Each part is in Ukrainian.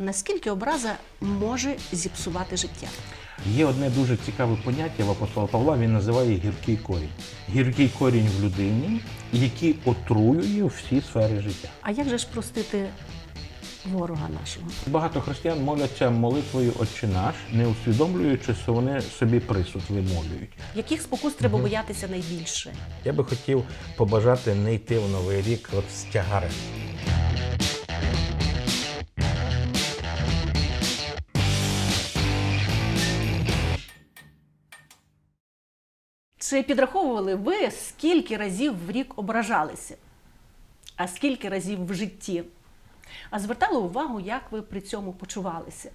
наскільки образа може зіпсувати життя? Є одне дуже цікаве поняття в апостола Павла, він називає гіркий корінь. Гіркий корінь в людині, який отруює всі сфери життя. А як же ж простити ворога нашого? Багато християн моляться молитвою Отче наш, не усвідомлюючи, що вони собі присуд вимолюють. Яких спокус треба боятися найбільше? Я би хотів побажати не йти в новий рік от з тягарем. Чи підраховували ви, скільки разів в рік ображалися? А скільки разів в житті? А звертали увагу, як ви при цьому почувалися?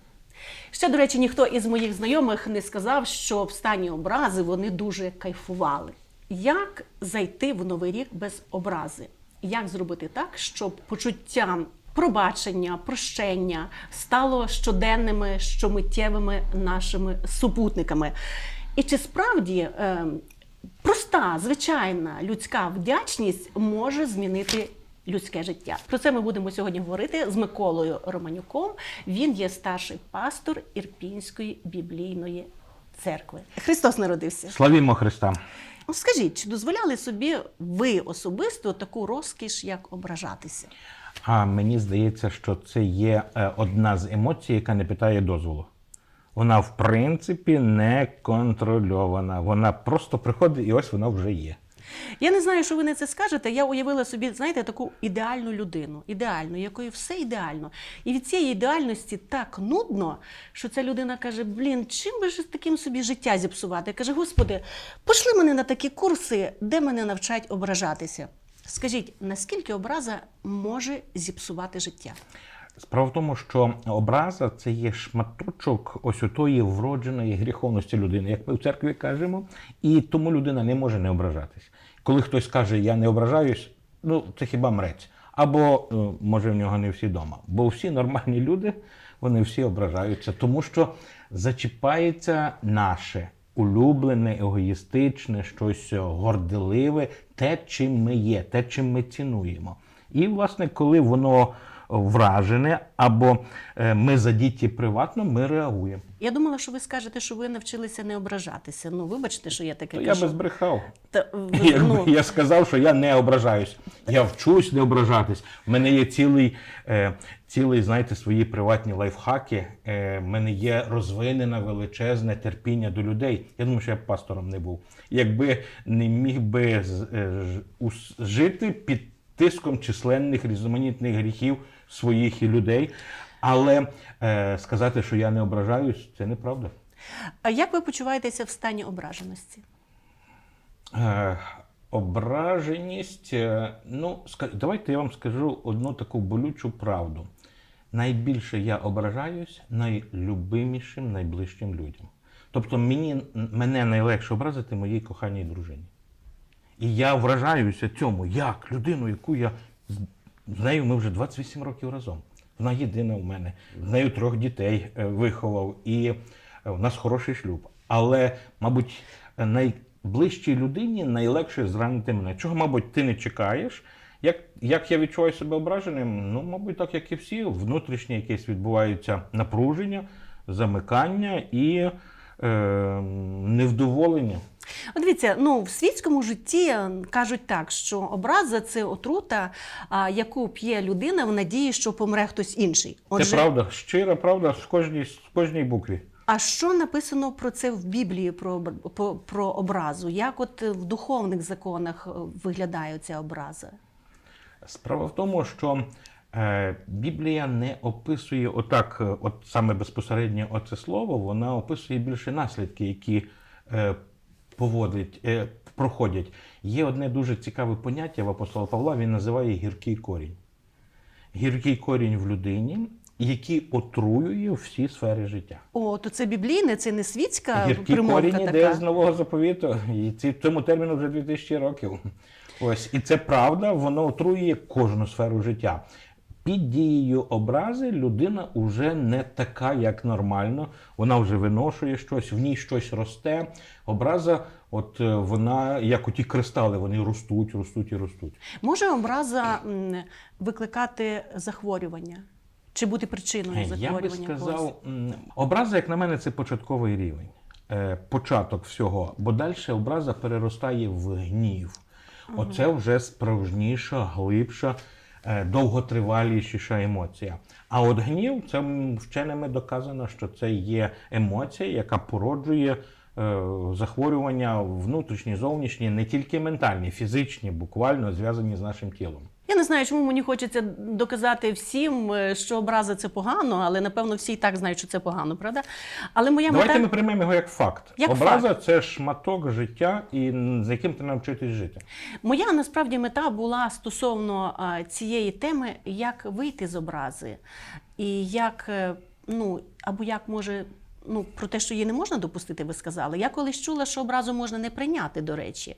Ще, до речі, ніхто із моїх знайомих не сказав, що в стані образи вони дуже кайфували. Як зайти в новий рік без образи? Як зробити так, щоб почуття пробачення, прощення стало щоденними, щомиттєвими нашими супутниками? І чи справді е, проста, звичайна людська вдячність може змінити людське життя? Про це ми будемо сьогодні говорити з Миколою Романюком. Він є старший пастор Ірпінської біблійної церкви. Христос народився. Славімо Христа! Ну, Скажіть, чи дозволяли собі ви особисто таку розкіш, як ображатися? А мені здається, що це є е, одна з емоцій, яка не питає дозволу. Вона, в принципі, не контрольована. Вона просто приходить і ось вона вже є. Я не знаю, що ви на це скажете. Я уявила собі, знаєте, таку ідеальну людину, ідеальну, якої все ідеально. І від цієї ідеальності так нудно, що ця людина каже: Блін, чим би ж таким собі життя зіпсувати? Каже, Господи, пошли мене на такі курси, де мене навчать ображатися. Скажіть, наскільки образа може зіпсувати життя? Справа в тому, що образа це є шматочок ось отої вродженої гріховності людини, як ми в церкві кажемо, і тому людина не може не ображатись. Коли хтось каже, я не ображаюсь, ну це хіба мрець. Або е, може в нього не всі вдома. Бо всі нормальні люди, вони всі ображаються, тому що зачіпається наше улюблене, егоїстичне, щось горделиве, те, чим ми є, те, чим ми цінуємо. І, власне, коли воно вражене або е, ми задіті приватно, ми реагуємо. Я думала, що ви скажете, що ви навчилися не ображатися. Ну, вибачте, що я таке То я би збрехав. Та, ви- Якби ну, я сказав, що я не ображаюсь. Я вчусь не ображатись. У мене є цілий, е, цілий, знаєте, свої приватні лайфхаки. Е, в мене є розвинене величезне терпіння до людей. Я думаю, що я б пастором не був. Якби не міг би з- е, ж- ус- жити під тиском численних різноманітних гріхів своїх і людей. Але е, сказати, що я не ображаюсь, це неправда. А як ви почуваєтеся в стані ображеності? Е, Ображеність. е, Ну, ска- давайте я вам скажу одну таку болючу правду. Найбільше я ображаюсь найлюбимішим, найближчим людям. Тобто мені, мене найлегше образити моїй коханій дружині. І я вражаюся цьому, як людину, яку я з нею ми вже 28 років разом. Вона єдина в мене. З нею трьох дітей е, виховав, і е, в нас хороший шлюб. Але, мабуть, найближчій людині найлегше зранити мене. Чого, мабуть, ти не чекаєш? Як, як я відчуваю себе ображеним? Ну, мабуть, так як і всі, внутрішнє якесь відбувається напруження, замикання і е, невдоволення. От дивіться, ну в світському житті е, кажуть так, що образа це отрута, яку п'є людина в надії, що помре хтось інший. Це правда, щира правда в кожній, в кожній букві. а що написано про це в Біблії про, про, про образу? Як от е, в духовних законах е, виглядає ця образа? Справа в тому, що е, Біблія не описує отак, от саме безпосередньо оце слово, вона описує більше наслідки, які е, поводить, е, проходять. Є одне дуже цікаве поняття в апостола Павла, він називає гіркий корінь. Гіркий корінь в людині, який отруює всі сфери життя. О, то це біблійне, це не світська Гіркий примовка корінь іде з нового заповіту, і ці, цьому терміну вже 2000 років. Ось, і це правда, воно отруює кожну сферу життя. Під дією образи людина вже не така, як нормально. Вона вже виношує щось, в ній щось росте. Образа, от е, вона, як оті кристали, вони ростуть, ростуть і ростуть. Може образа викликати захворювання? Чи бути причиною Е, Я би сказав, образа, як на мене, це початковий рівень, е, початок всього, бо далі образа переростає в гнів. Оце вже справжніша, глибша, е, довготриваліша емоція. А от гнів це вченими доказано, що це є емоція, яка породжує е, захворювання внутрішні, зовнішні, не тільки ментальні, фізичні, буквально зв'язані з нашим тілом. Я не знаю, чому мені хочеться доказати всім, е, що образа це погано, але напевно всі і так знають, що це погано, правда? Але моя Давайте мета ми приймемо його як факт. Як Образа це шматок життя, і з яким ти навчитись жити. моя насправді мета була стосовно а, цієї теми, як вийти з образи, і як е, ну або як може. Ну, про те, що її не можна допустити, ви сказали. Я колись чула, що образу можна не прийняти, до речі.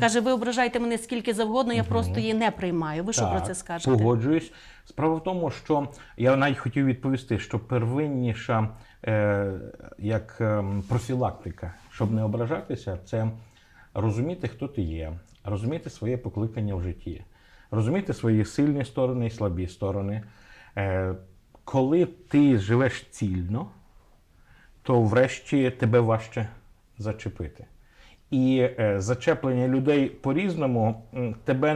Каже, ви ображаєте мене скільки завгодно, я просто її не приймаю. Ви що про це скажете? Погоджуюсь. Справа в тому, що я навіть хотів відповісти, що первинніша е, як ем, профілактика, щоб не ображатися, це розуміти, хто ти є, розуміти своє покликання в житті, розуміти свої сильні сторони і слабі сторони. Е, коли ти живеш цільно, то врешті тебе важче зачепити. І е, зачеплення людей по-різному тебе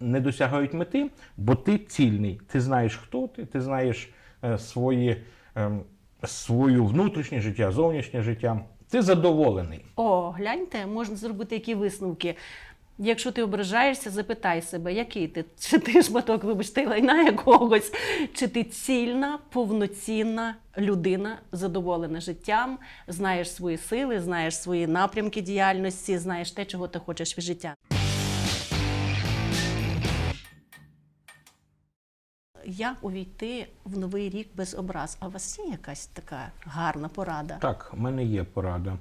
не досягають мети, бо ти цільний. Ти знаєш, хто ти, ти знаєш е, свої, ем, свою внутрішнє життя, зовнішнє життя. Ти задоволений. О, гляньте, можна зробити які висновки. Якщо ти ображаєшся, запитай себе, який ти, чи ти шматок, вибачте, лайна якогось, чи ти цільна, повноцінна людина, задоволена життям, знаєш свої сили, знаєш свої напрямки діяльності, знаєш те, чого ти хочеш від життя. Як увійти в новий рік без образ? А у вас є якась така гарна порада? Так, в мене є порада.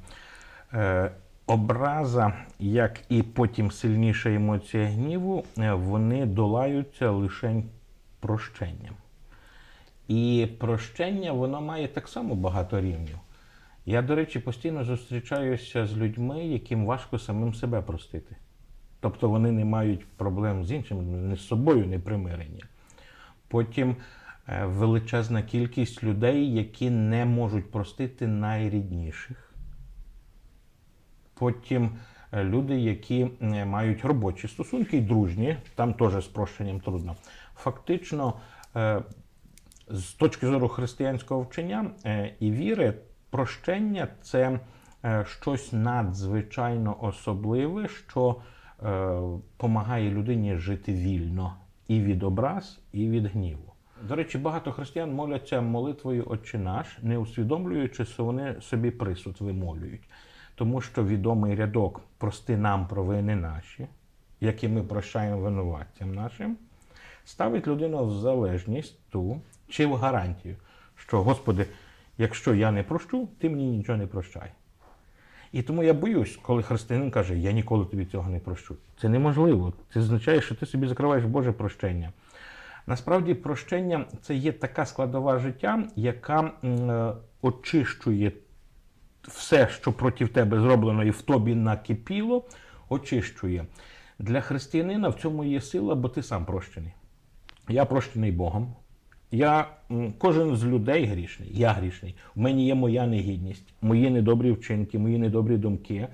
Е, образа, як і потім сильніша емоція гніву, е, вони долаються лише прощенням. І прощення воно має так само багато рівнів. Я, до речі, постійно зустрічаюся з людьми, яким важко самим себе простити. Тобто вони не мають проблем з іншим, не з собою не примирення. Потім е, величезна кількість людей, які не можуть простити найрідніших. Потім е, люди, які мають робочі стосунки і дружні, там теж з прощенням трудно. Фактично, е, з точки зору християнського вчення е, і віри, прощення це щось надзвичайно особливе, що допомагає людині жити вільно і від образ, і від гніву. До речі, багато християн моляться молитвою Отче наш, не усвідомлюючи, що вони собі присуд вимолюють. Тому що відомий рядок прости нам провини наші, які ми прощаємо винуватцям нашим, ставить людину в залежність ту чи в гарантію, що Господи, якщо я не прощу, ти мені нічого не прощай. І тому я боюсь, коли християнин каже, я ніколи тобі цього не прощу. Це неможливо. Це означає, що ти собі закриваєш Боже прощення. Насправді, прощення це є така складова життя, яка е, очищує все, що проти тебе зроблено і в тобі накипіло, очищує. Для християнина в цьому є сила, бо ти сам прощений. Я прощений Богом. Я кожен з людей грішний, я грішний. У мене є моя негідність, мої недобрі вчинки, мої недобрі думки.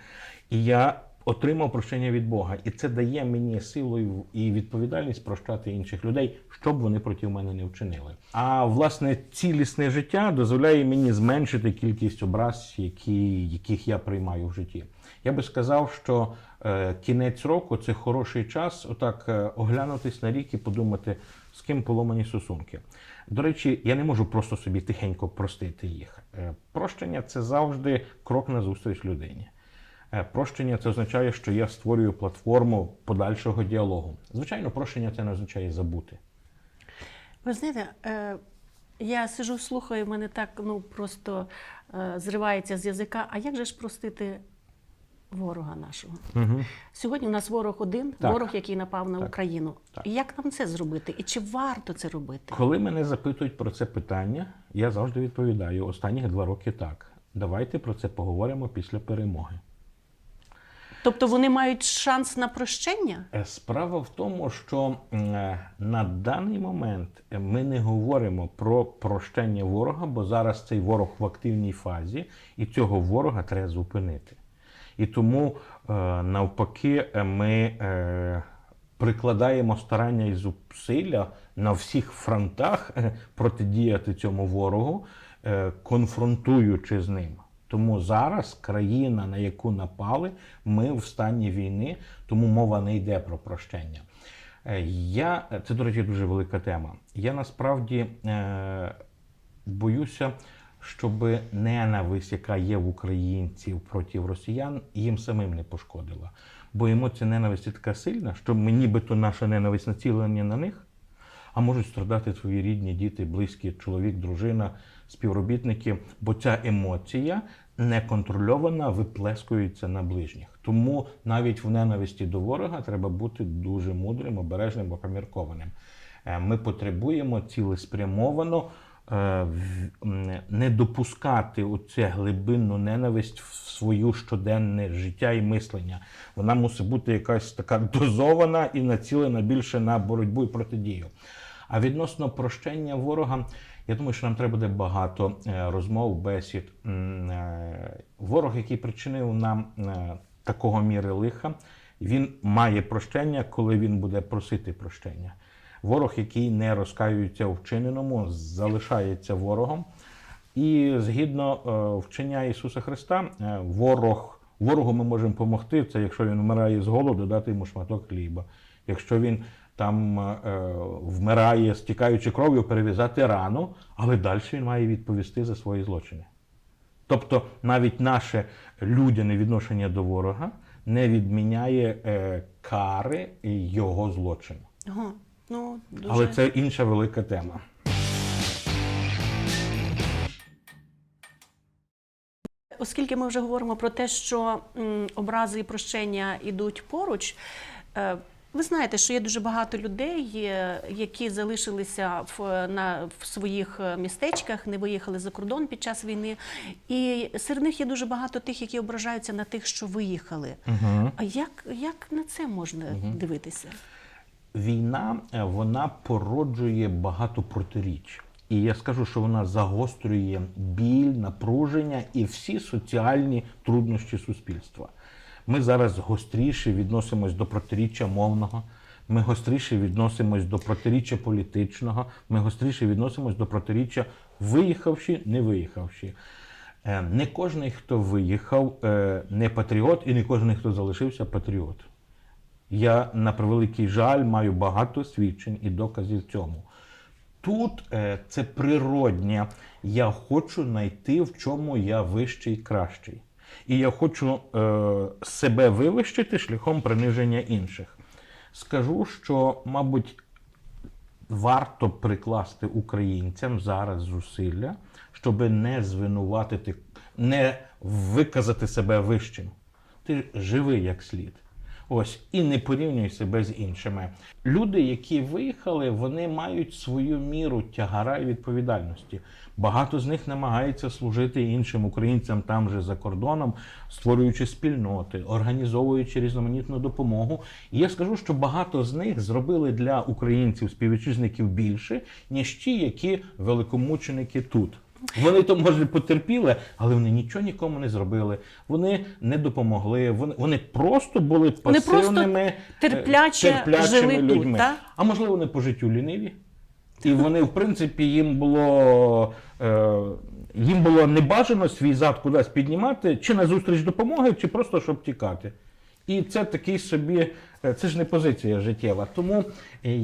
І я отримав прощення від Бога. І це дає мені силу і- відповідальність прощати інших людей, щоб вони проти мене не вчинили. А власне цілісне життя дозволяє мені зменшити кількість образ, які, яких я приймаю в житті. Я би сказав, що е, кінець року це хороший час, отак е, оглянутись на рік і подумати, з ким поломані стосунки. До речі, я не можу просто собі тихенько простити їх. Е, Прощення це завжди крок назустріч людині. Е, Прощення це означає, що я створюю платформу подальшого діалогу. Звичайно, прощення це не означає забути. Ви знаєте, е, я сижу, слухаю, в мене так ну просто е, зривається з язика. А як же ж простити ворога нашого? Угу. Сьогодні у нас ворог один, Так. ворог, який напав на Так. Україну. Так. І як нам це зробити? І чи варто це робити? Коли мене запитують про це питання, я завжди відповідаю: останні два роки так. Давайте про це поговоримо після перемоги. Тобто вони мають шанс на прощення? Е, Справа в тому, що е, на даний момент е, ми не говоримо про прощення ворога, бо зараз цей ворог в активній фазі, і цього ворога треба зупинити. І тому навпаки, ми прикладаємо старання і зусилля на всіх фронтах протидіяти цьому ворогу, конфронтуючи з ним. Тому зараз країна, на яку напали, ми в стані війни, тому мова не йде про прощення. Е, Я, це, до речі, дуже велика тема. Я насправді е, боюся, щоб ненависть, яка є в українців проти росіян, їм самим не пошкодила. Бо емоція ненависті така сильна, що ми нібито наша ненависть націлення на них, а можуть страдати твої рідні, діти, близькі, чоловік, дружина, співробітники, бо ця емоція неконтрольована виплескується на ближніх. Тому навіть в ненависті до ворога треба бути дуже мудрим, обережним, поміркованим. Е, Ми потребуємо цілеспрямовано е, не допускати оце глибинну ненависть в своє щоденне життя і мислення. Вона мусить бути якась така дозована і націлена більше на боротьбу і протидію. А відносно прощення ворога, я думаю, що нам треба буде багато е, розмов, бесід. Е, Ворог, який причинив нам е, такого міри лиха, він має прощення, коли він буде просити прощення. Ворог, який не розкаюється у вчиненому, залишається ворогом. І згідно вчення Ісуса Христа, ворог, ворогу ми можемо допомогти. Це якщо він вмирає з голоду, дати йому шматок хліба. Якщо він там е, вмирає, стікаючи кров'ю, перев'язати рану, але далі він має відповісти за свої злочини. Тобто навіть наше людяне відношення до ворога не відміняє е, кари його злочину. Ага. Ну, дуже... Але це інша велика тема. Оскільки ми вже говоримо про те, що м, образи і прощення йдуть поруч, е, ви знаєте, що є дуже багато людей, які залишилися в, на, в своїх е, містечках, не виїхали за кордон під час війни. І серед них є дуже багато тих, які ображаються на тих, що виїхали. Угу. А як, як на це можна дивитися? Війна е, вона породжує багато протиріч. І я скажу, що вона загострює біль, напруження і всі соціальні труднощі суспільства. Ми зараз гостріше відносимось до протиріччя мовного, ми гостріше відносимось до протиріччя політичного, ми гостріше відносимось до протиріччя виїхавши, не виїхавши. Е, Не кожен, хто виїхав, е, не патріот, і не кожен, хто залишився, патріот. Я на превеликий жаль маю багато свідчень і доказів цьому. Тут е, це природнє. Я хочу знайти, в чому я вищий кращий. І я хочу е, себе вивищити шляхом приниження інших. Скажу, що, мабуть, варто прикласти українцям зараз зусилля, щоб не звинуватити, не виказати себе вищим. Ти живи як слід. Ось і не порівнюй себе з іншими. Люди, які виїхали, вони мають свою міру тягара і відповідальності. Багато з них намагаються служити іншим українцям там же за кордоном, створюючи спільноти, організовуючи різноманітну допомогу. І я скажу, що багато з них зробили для українців співвітчизників більше, ніж ті, які великомученики тут. Вони то може потерпіли, але вони нічого нікому не зробили. Вони не допомогли. Вони, вони просто були Вони просто пасивними, е, терпляче терплячими жили тут, людьми. та? А можливо, вони по життю ліниві. І вони, в принципі, їм було, е, їм було небажано свій зад кудись піднімати, чи на зустріч допомоги, чи просто щоб тікати. І це такий собі, е, це ж не позиція життєва. Тому е,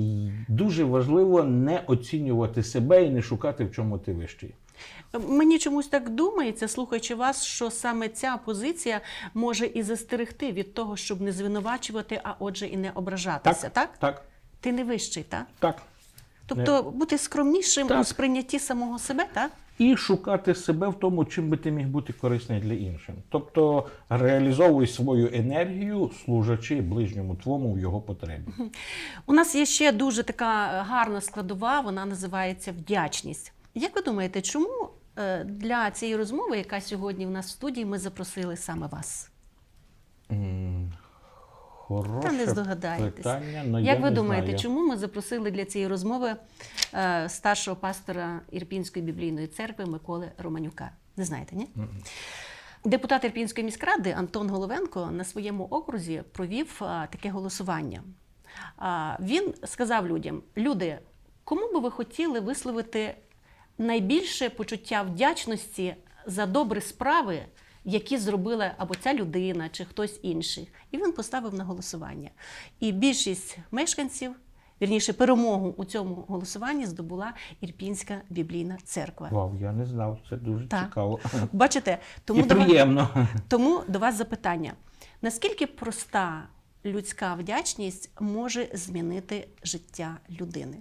дуже важливо не оцінювати себе і не шукати, в чому ти вищий. Мені чомусь так думається, слухаючи вас, що саме ця позиція може і застерегти від того, щоб не звинувачувати, а отже, і не ображатися. Так? Так, Ти не вищий, так? так. Тобто бути скромнішим Так. у сприйнятті самого себе, так? І шукати себе в тому, чим би ти міг бути корисний для інших. Тобто реалізовуй свою енергію, служачи ближньому твому в його потребі. У нас є ще дуже така гарна складова, вона називається вдячність. Як ви думаєте, чому е, для цієї розмови, яка сьогодні в нас в студії, ми запросили саме вас? Хороше Та не здогадаєтесь. питання, но я Як ви не думаєте, знаю. чому ми запросили для цієї розмови е, старшого пастора Ірпінської біблійної церкви Миколи Романюка? Не знаєте, ні? Депутат Ірпінської міськради Антон Головенко на своєму окрузі провів а, таке голосування. А, він сказав людям: люди, кому би ви хотіли висловити найбільше почуття вдячності за добрі справи, які зробила або ця людина, чи хтось інший? І він поставив на голосування. І більшість мешканців. Вірніше, перемогу у цьому голосуванні здобула Ірпінська біблійна церква. Вау, я не знав, це дуже Так. цікаво. Бачите, тому І до вас- приємно. тому до вас запитання: наскільки проста людська вдячність може змінити життя людини?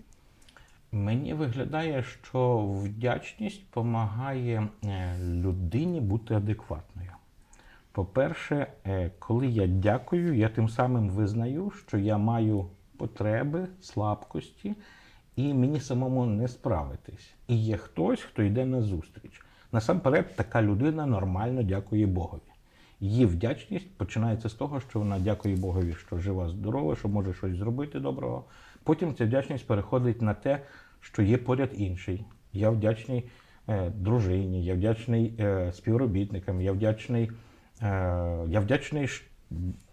Мені виглядає, що вдячність допомагає людині бути адекватною. По-перше, е, коли я дякую, я тим самим визнаю, що я маю потреби, слабкості, і мені самому не справитись. І є хтось, хто йде на зустріч. Насамперед, така людина нормально дякує Богові. Її вдячність починається з того, що вона дякує Богові, що жива, здорова, що може щось зробити доброго. Потім ця вдячність переходить на те, що є поряд інший. Я вдячний е, дружині, я вдячний е, співробітникам, я вдячний, е, я вдячний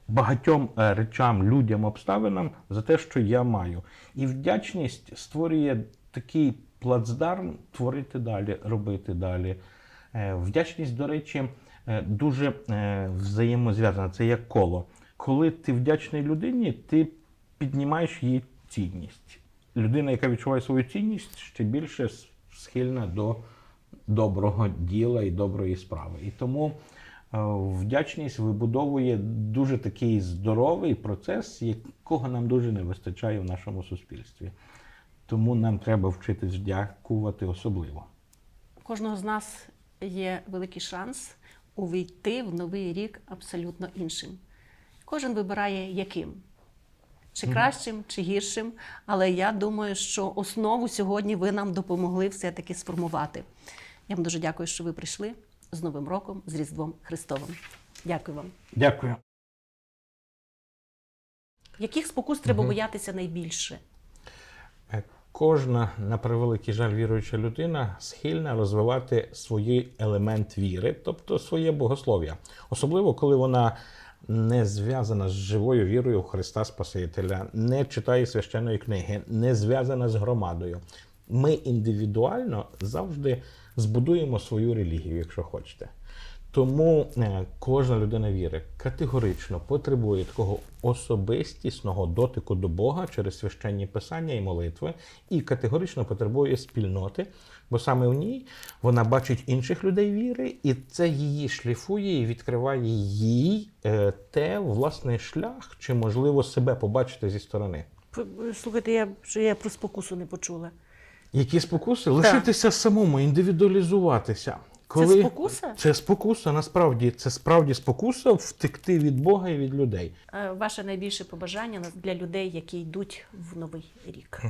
багатьом речам, людям, обставинам за те, що я маю. І вдячність створює такий плацдарм творити далі, робити далі. Вдячність, до речі, дуже взаємозв'язана. Це як коло. Коли ти вдячний людині, ти піднімаєш її цінність. Людина, яка відчуває свою цінність, ще більше схильна до доброго діла і доброї справи. І тому е, вдячність вибудовує дуже такий здоровий процес, якого нам дуже не вистачає в нашому суспільстві. Тому нам треба вчитись дякувати особливо. Кожного з нас є великий шанс увійти в новий рік абсолютно іншим. Кожен вибирає яким. Чи кращим, чи гіршим. Але я думаю, що основу сьогодні ви нам допомогли все-таки сформувати. Я вам дуже дякую, що ви прийшли з Новим роком, з Різдвом Христовим. Дякую вам. Дякую. Яких спокус треба боятися найбільше? Е, Кожна, на превеликий жаль, віруюча людина схильна розвивати свій елемент віри, тобто своє богослов'я. Особливо, коли вона не зв'язана з живою вірою в Христа Спасителя, не читає священної книги, не зв'язана з громадою. Ми індивідуально завжди збудуємо свою релігію, якщо хочете. Тому е, кожна людина віри категорично потребує такого особистісного дотику до Бога через священні писання і молитви, і категорично потребує спільноти, бо саме в ній вона бачить інших людей віри, і це її шліфує і відкриває їй е, те власний шлях, чи можливо себе побачити зі сторони. Слухайте, я, що я про спокусу не почула. Які спокуси? Лишитися самому, індивідуалізуватися. Це спокуса? Це спокуса, насправді це справді спокуса втекти від Бога і від людей. Е, Ваше найбільше побажання для людей, які йдуть в новий рік.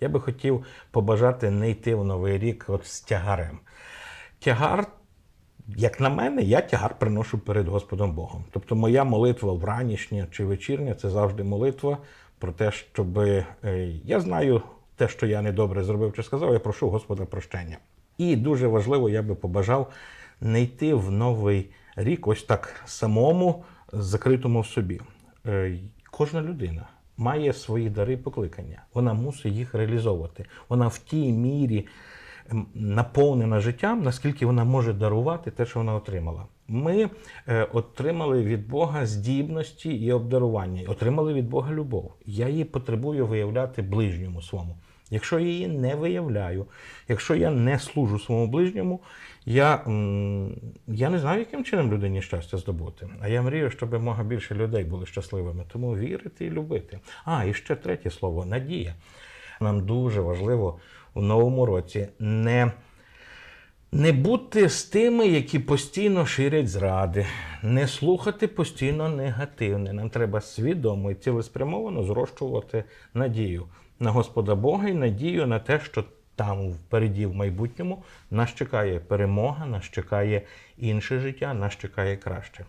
Я би хотів побажати не йти в новий рік от з тягарем. Тягар, як на мене, я тягар приношу перед Господом Богом. Тобто моя молитва вранішня чи вечірня це завжди молитва про те, щоб е, я знаю те, що я недобре зробив чи сказав, я прошу Господа прощення. І дуже важливо, я би побажав не йти в новий рік ось так самому, закритому в собі. Е, Кожна людина має свої дари і покликання. Вона мусить їх реалізовувати. Вона в тій мірі ем, наповнена життям, наскільки вона може дарувати те, що вона отримала. Ми е, отримали від Бога здібності і обдарування, отримали від Бога любов. Я її потребую виявляти ближньому своєму. Якщо я її не виявляю, якщо я не служу своєму ближньому, я, я не знаю, яким чином людині щастя здобути. А я мрію, щоб мога більше людей були щасливими. Тому вірити і любити. А, і ще третє слово надія. Нам дуже важливо у новому році не. Не бути з тими, які постійно ширять зради, не слухати постійно негативне. Нам треба свідомо і цілеспрямовано зрощувати надію на Господа Бога і надію на те, що там впереді в майбутньому нас чекає перемога, нас чекає інше життя, нас чекає краще.